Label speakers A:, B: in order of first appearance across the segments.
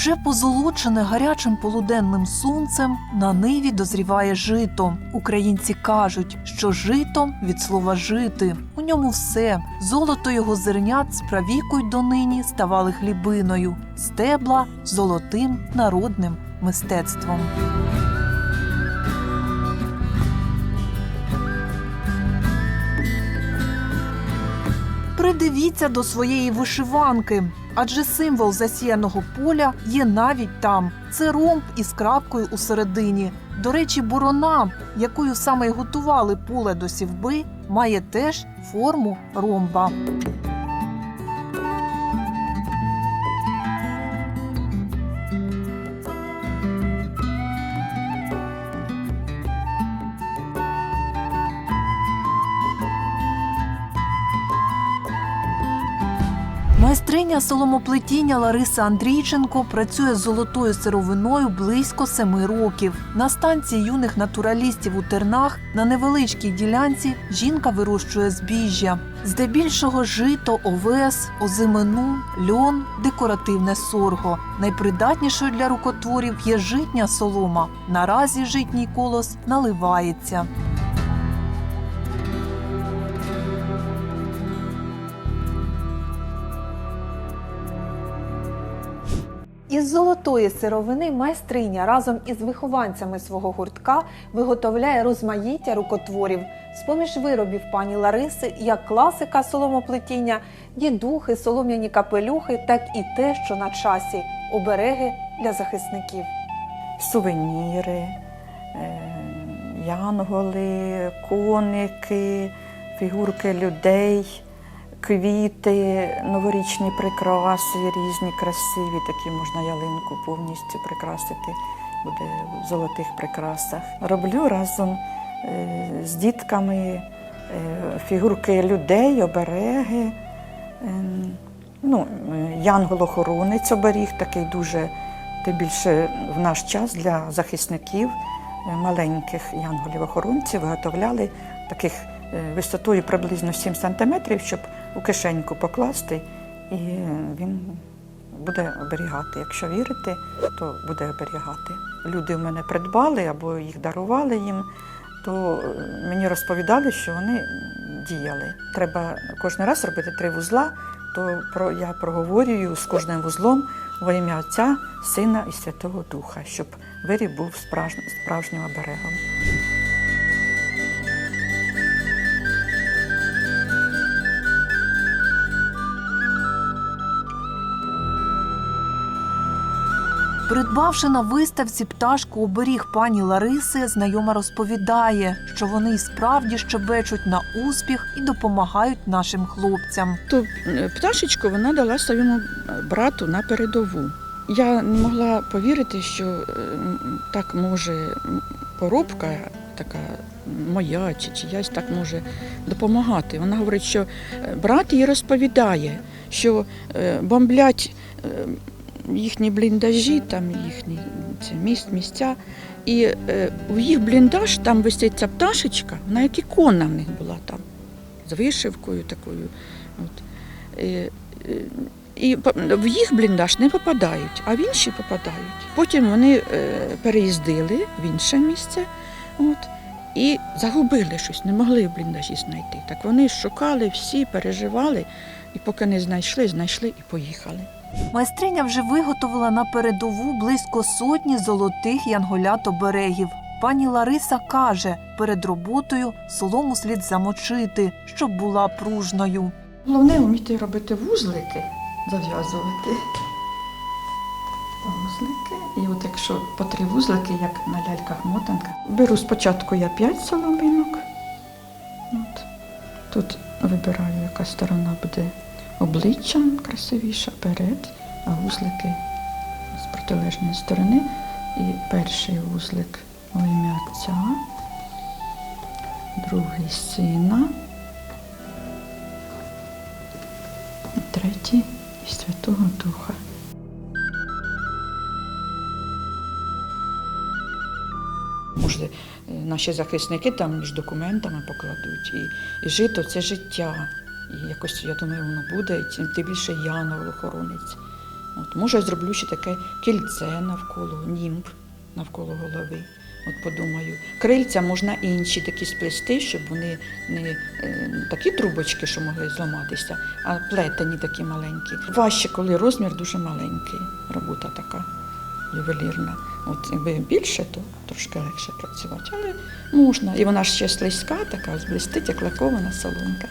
A: Вже позолочене гарячим полуденним сонцем на ниві дозріває жито. Українці кажуть, що жито від слова жити. У ньому все золото його зернят справікують донині ставали хлібиною, стебла золотим народним мистецтвом. Придивіться до своєї вишиванки, адже символ засіяного поля є навіть там. Це ромб із крапкою у середині. До речі, борона, якою саме й готували поле до сівби, має теж форму ромба. Майстриня соломоплетіння Лариса Андрійченко працює з золотою сировиною близько семи років. На станції юних натуралістів у Тернах на невеличкій ділянці жінка вирощує збіжжя. Здебільшого жито, овес, озимину, льон, декоративне сорго. Найпридатнішою для рукотворів є житня солома. Наразі житній колос наливається. Із золотої сировини майстриня разом із вихованцями свого гуртка виготовляє розмаїття рукотворів. З-поміж виробів пані Лариси, як класика соломоплетіння, дідухи, солом'яні капелюхи, так і те, що на часі обереги для захисників.
B: сувеніри, е, янголи, коники, фігурки людей, квіти, новорічні прикраси, різні красиві, такі можна ялинку повністю прикрасити, буде в золотих прикрасах. Роблю разом е, з дітками е, фігурки людей, обереги. Ем, Ну, е, янгол-охоронець оберіг, такий дуже тим більше в наш час для захисників маленьких янголів-охоронців виготовляли таких висотою приблизно 7 сантиметрів, щоб у кишеньку покласти, і він буде оберігати. Якщо вірити, то буде оберігати. Люди в мене придбали або їх дарували їм, то е, мені розповідали, що вони діяли. Треба кожен раз робити три вузла, то про, я проговорюю з кожним вузлом во ім'я Отця, Сина і Святого Духа, щоб виріб був справжнім оберегом.
A: Придбавши на виставці пташку оберіг пані Лариси, знайома розповідає, що вони й справді щебечуть на успіх і допомагають нашим хлопцям.
C: Ту е, пташечку вона дала своєму е, брату на передову. Я не могла повірити, що е, так може поробка, така моя чи чиясь так може допомагати. Вона говорить, що брат їй розповідає, що бомблять їхні бліндажі, там їхні це міст, місця. І е, в їх бліндаж там висить ця пташечка, як ікона в них була там, з вишивкою такою. От. Е, е, І в їх бліндаж не попадають, а в інші попадають. Потім вони е, переїздили в інше місце от, і загубили щось, не могли в бліндажі знайти. Так вони шукали всі, переживали, і поки не знайшли, знайшли і поїхали.
A: Майстриня вже виготовила на передову близько сотні золотих янголят оберегів. Пані Лариса каже, перед роботою солому слід замочити, щоб була пружною.
C: Головне вміти робити вузлики, зав'язувати. Вузлики. І от якщо по три вузлики, як на ляльках мотанках, беру спочатку я 5 соломинок. От. Тут вибираю, яка сторона буде обличчям красивіша перед, а вузлики з протилежної сторони. І перший вузлик у ім'я Отця, другий сина. третій Святого Духа. Може, наші захисники там між документами покладуть. І, і жито це життя. І якось, я думаю, воно буде, і тим більше янгол охоронець. От, може, зроблю ще таке кільце навколо, німб навколо голови. От подумаю, крильця можна інші такі сплести, щоб вони не е, такі трубочки, що могли зламатися, а плетені такі маленькі. Важче, коли розмір дуже маленький. Робота така ювелірна. От якби більше, то трошки легше працювати. Але можна. І вона ще слизька, така ось блистить, як лакована соломка.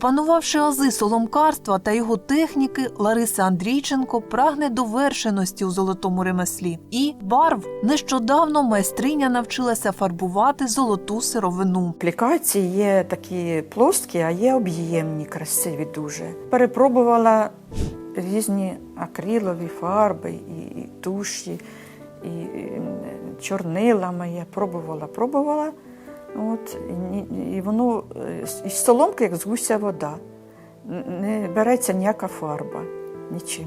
A: Опанувавши ази соломкарства та його техніки, Лариса Андрійченко прагне довершеності у золотому ремеслі і барв. Нещодавно майстриня навчилася фарбувати золоту сировину.
B: Аплікації є такі плоскі, а є об'ємні, красиві дуже. Перепробувала різні акрилові фарби, і, туші, і, і чорнилами. Я пробувала, пробувала. От, і, воно е, із соломки, як з гуся вода. Не береться ніяка фарба, нічим.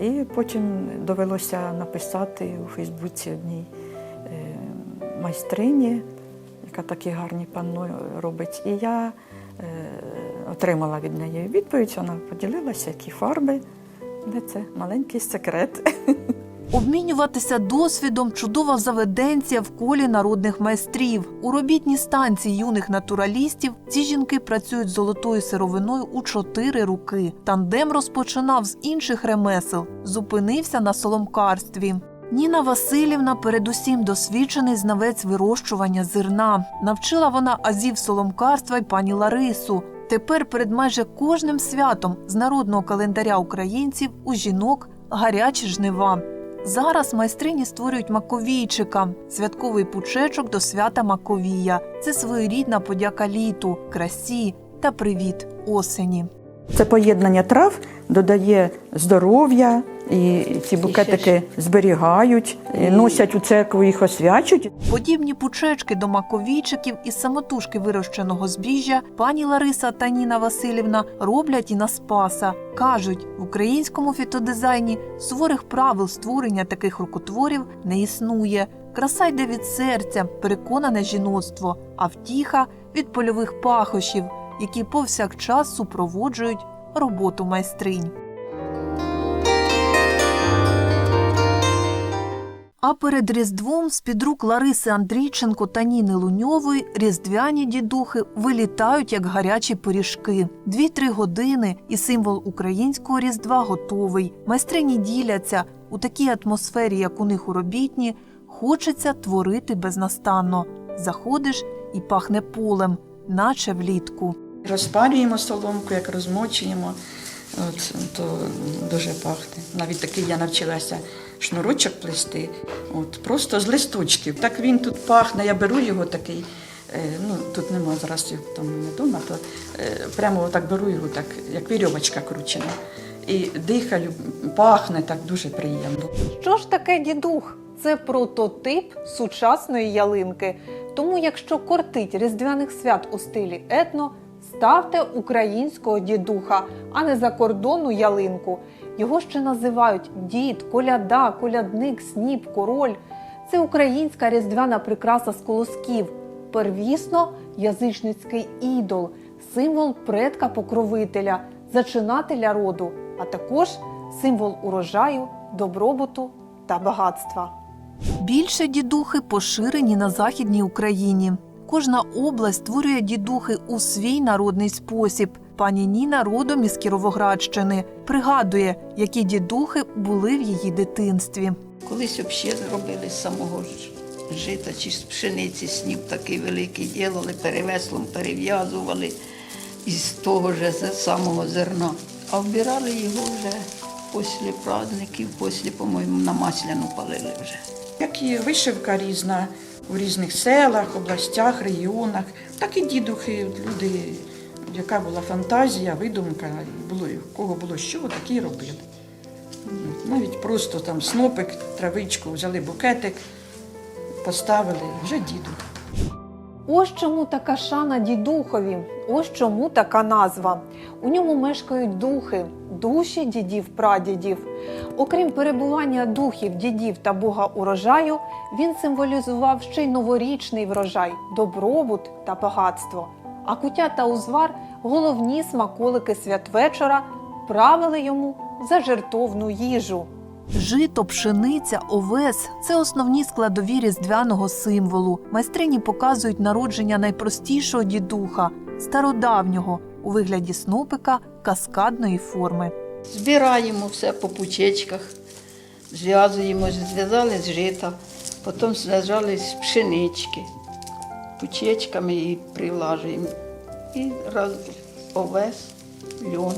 B: І потім довелося написати у Фейсбуці одній е, майстрині, яка такі гарні панно робить. І я е, отримала від неї відповідь, вона поділилася, які фарби. Але це маленький секрет.
A: Обмінюватися досвідом чудова заведенція в колі народних майстрів. У робітній станції юних натуралістів ці жінки працюють з золотою сировиною у чотири руки. Тандем розпочинав з інших ремесел, зупинився на соломкарстві. Ніна Васильівна, передусім досвідчений знавець вирощування зерна. Навчила вона азів соломкарства й пані Ларису. Тепер перед майже кожним святом з народного календаря українців у жінок гарячі жнива. Зараз майстрині створюють маковійчика святковий пучечок до свята Маковія. Це своєрідна подяка літу, красі та привіт осені.
B: Це поєднання трав додає здоров'я, і ці букетики зберігають, і носять у церкву, їх освячують.
A: Подібні пучечки до маковійчиків із самотужки вирощеного збіжжя пані Лариса та Ніна Васильівна роблять і на спаса. Кажуть, в українському фітодизайні суворих правил створення таких рукотворів не існує. Краса йде від серця, переконане жіноцтво, а втіха від польових пахощів, які повсякчас супроводжують роботу майстринь. А перед Різдвом з-під рук Лариси Андрійченко та Ніни Луньової різдвяні дідухи вилітають як гарячі пиріжки. Дві-три години і символ українського різдва готовий. Майстрині діляться у такій атмосфері, як у них у робітні, хочеться творити безнастанно. Заходиш і пахне полем, наче влітку.
C: Розпалюємо соломку, як розмочуємо, от, то дуже пахне. Навіть такий я навчилася шнурочок плести, от, просто з листочків. Так він тут пахне, я беру його такий, е, ну тут нема зараз його там вдома, то е, прямо так беру його, так, як вірьовочка кручена. І дихаю, пахне так дуже приємно.
A: Що ж таке дідух? Це прототип сучасної ялинки. Тому, якщо кортить різдвяних свят у стилі етно, ставте українського дідуха, а не закордонну ялинку. Його ще називають дід, коляда, колядник, сніп, король. Це українська різдвяна прикраса з колосків. Первісно язичницький ідол, символ предка покровителя, зачинателя роду, а також символ урожаю, добробуту та багатства. Більше дідухи поширені на Західній Україні. Кожна область створює дідухи у свій народний спосіб. Пані Ніна родом із Кіровоградщини пригадує, які дідухи були в її дитинстві.
D: Колись взагалі робили з самого жита чи з пшениці сніп такий великий ділили, перевеслом перев'язували із того ж самого зерна. А вбирали його вже після праздників, після, по-моєму, на масляну палили вже.
C: Як і вишивка різна у різних селах, областях, регіонах, так і дідухи, люди, яка була фантазія, видумка, було, кого було що, такі робили. Навіть просто там снопик, травичку, взяли букетик, поставили, вже дідух.
A: Ось чому така шана дідухові, ось чому така назва. У ньому мешкають духи, душі дідів прадідів. Окрім перебування духів, дідів та бога урожаю, він символізував ще й новорічний врожай, добробут та багатство. А куття та узвар головні смаколики святвечора правили йому за жертовну їжу. Жито, пшениця, овес це основні складові різдвяного символу. Майстрині показують народження найпростішого дідуха стародавнього у вигляді снопика каскадної форми.
D: Збираємо все по пучечках, зв'язуємо, зв'язали з жита, потім зв'язали з пшенички, пучечками і прилажуємо. І раз овес, льон,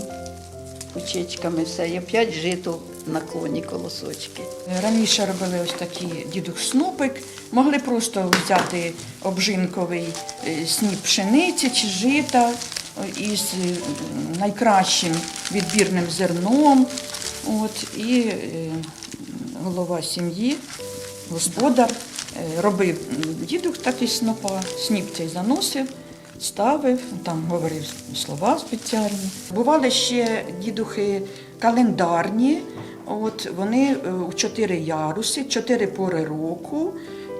D: пучечками все. І опять жито на клоні колосочки.
C: Раніше робили ось такий дідух снупик. Могли просто взяти обжинковий е, сніп пшениці чи жита е, із е, найкращим відбірним зерном. От, і голова сім'ї, господар, робив дідух такий снопа, сніп цей заносив. Ставив, там говорив слова спеціальні. Бували ще дідухи календарні, От вони е, у чотири яруси, чотири пори року,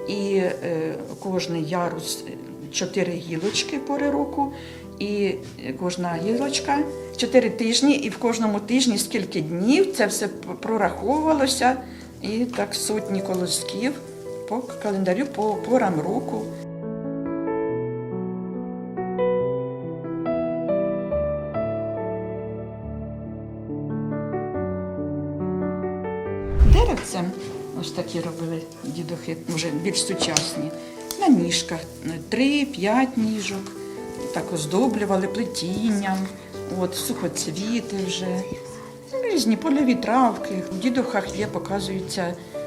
C: і е, кожний ярус е, чотири гілочки пори року, і кожна гілочка чотири тижні, і в кожному тижні скільки днів це все прораховувалося, і так сотні колосків по календарю, по порам року. Деревцем ось такі робили дідухи, вже більш сучасні. На ніжках 3-5 ніжок, так оздоблювали плетінням, от, сухоцвіти вже, різні польові травки. У дідухах є, показується е,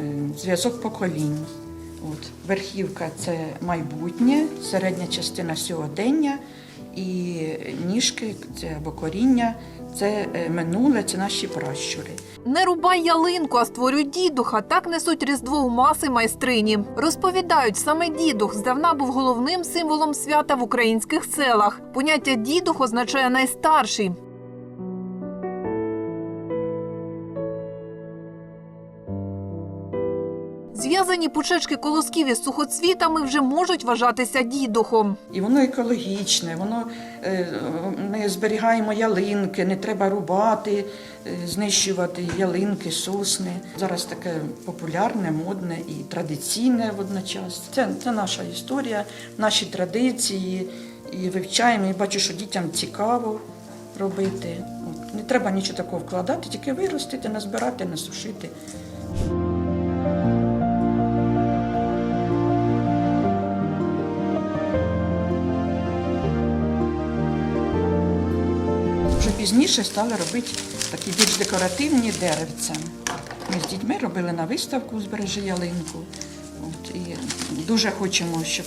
C: е, зв'язок поколінь. От, верхівка це майбутнє, середня частина сьогодення, і ніжки це або коріння, це е, минуле, це наші пращури.
A: Не рубай ялинку, а створюй дідуха. Так несуть різдво у маси майстрині. Розповідають, саме дідух здавна був головним символом свята в українських селах. Поняття дідух означає найстарший. Зв'язані пучечки колосків із сухоцвітами вже можуть вважатися дідухом.
C: І воно екологічне, воно е, ми зберігаємо ялинки, не треба рубати, е, знищувати ялинки, сосни. Зараз таке популярне, модне і традиційне водночас. Це, це наша історія, наші традиції. І вивчаємо, і бачу, що дітям цікаво робити. Не треба нічого такого вкладати, тільки виростити, назбирати, насушити. Пізніше стали робити такі більш декоративні деревця. Ми з дітьми робили на виставку «Збережи ялинку. От, і дуже хочемо, щоб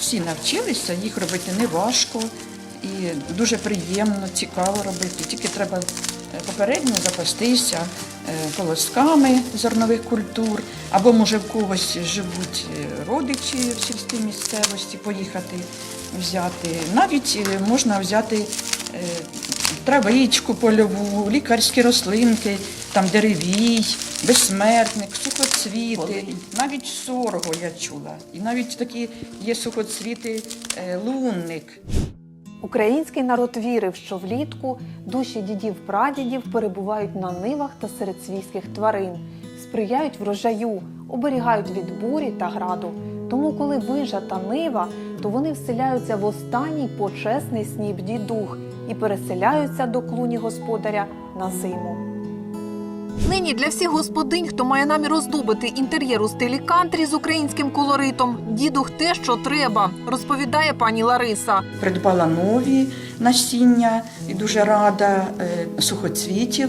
C: всі навчилися, їх робити не важко і дуже приємно, цікаво робити. Тільки треба е, попередньо запастися е, колосками зернових культур, або може в когось живуть е, родичі в сільській місцевості, поїхати взяти. Навіть можна взяти травичку польову, лікарські рослинки, там деревій, безсмертник, сухоцвіти,
D: Полинь.
C: навіть сорго я чула. І навіть такі є сухоцвіти е, лунник.
A: Український народ вірив, що влітку душі дідів прадідів перебувають на нивах та серед свійських тварин, сприяють врожаю, оберігають від бурі та граду. Тому, коли вижата нива, то вони вселяються в останній почесний сніп дідух і переселяються до клуні господаря на зиму. Нині для всіх господинь, хто має намір оздобити інтер'єр у стилі кантрі з українським колоритом, дідух те, що треба, розповідає пані Лариса.
C: Придбала нові насіння і дуже рада е, сухоцвітів,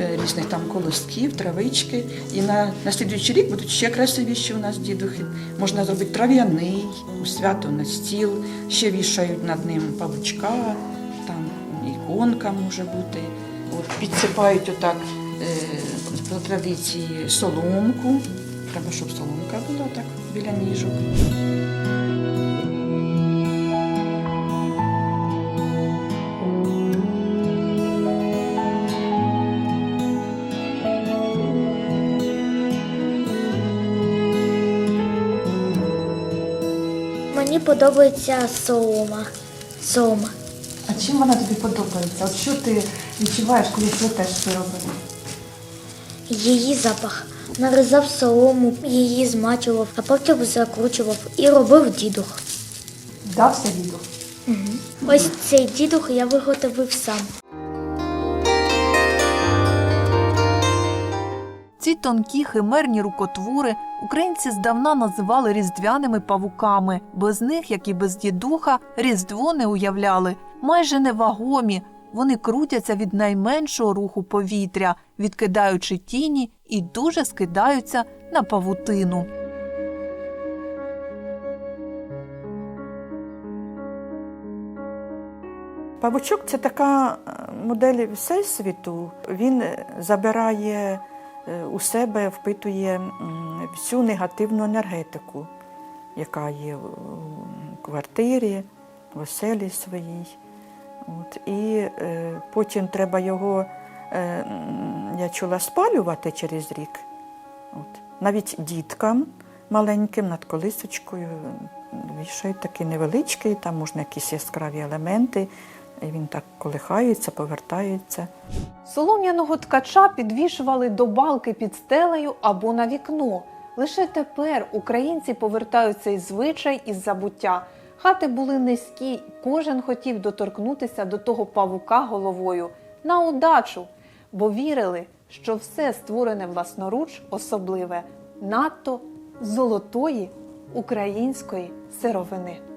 C: е, різних там колосків, травички. І на, на слідуючий рік будуть ще красивіші у нас дідухи. Можна зробити трав'яний, у свято на стіл, ще вішають над ним павучка, там може бути. От, підсипають отак е, по традиції соломку. Треба, щоб соломка була так біля ніжок.
E: Мені подобається солома. Сома.
A: А чим вона тобі подобається? От що ти відчуваєш, коли плетеш сировину?
E: Її запах. Нарізав солому, її змачував, а потім закручував і робив дідух.
A: Вдався діду?
E: Ось цей дідух я виготовив сам.
A: Ці тонкі химерні рукотвори українці здавна називали різдвяними павуками. Без них, як і без дідуха, різдво не уявляли. Майже невагомі. Вони крутяться від найменшого руху повітря, відкидаючи тіні і дуже скидаються на павутину.
C: Павучок це така е, модель всесвіту. Він забирає е, у себе, впитує всю негативну енергетику, яка є у квартирі, в оселі своїй. От, і е, потім треба його, е, я чула, спалювати через рік. От. Навіть діткам маленьким над колисочкою вішають такий невеличкий, там можна якісь яскраві елементи, і він так колихається, повертається.
A: Солом'яного ткача підвішували до балки під стелею або на вікно. Лише тепер українці повертають цей звичай із забуття. Хати були низькі, кожен хотів доторкнутися до того павука головою на удачу, бо вірили, що все створене власноруч особливе, надто золотої української сировини.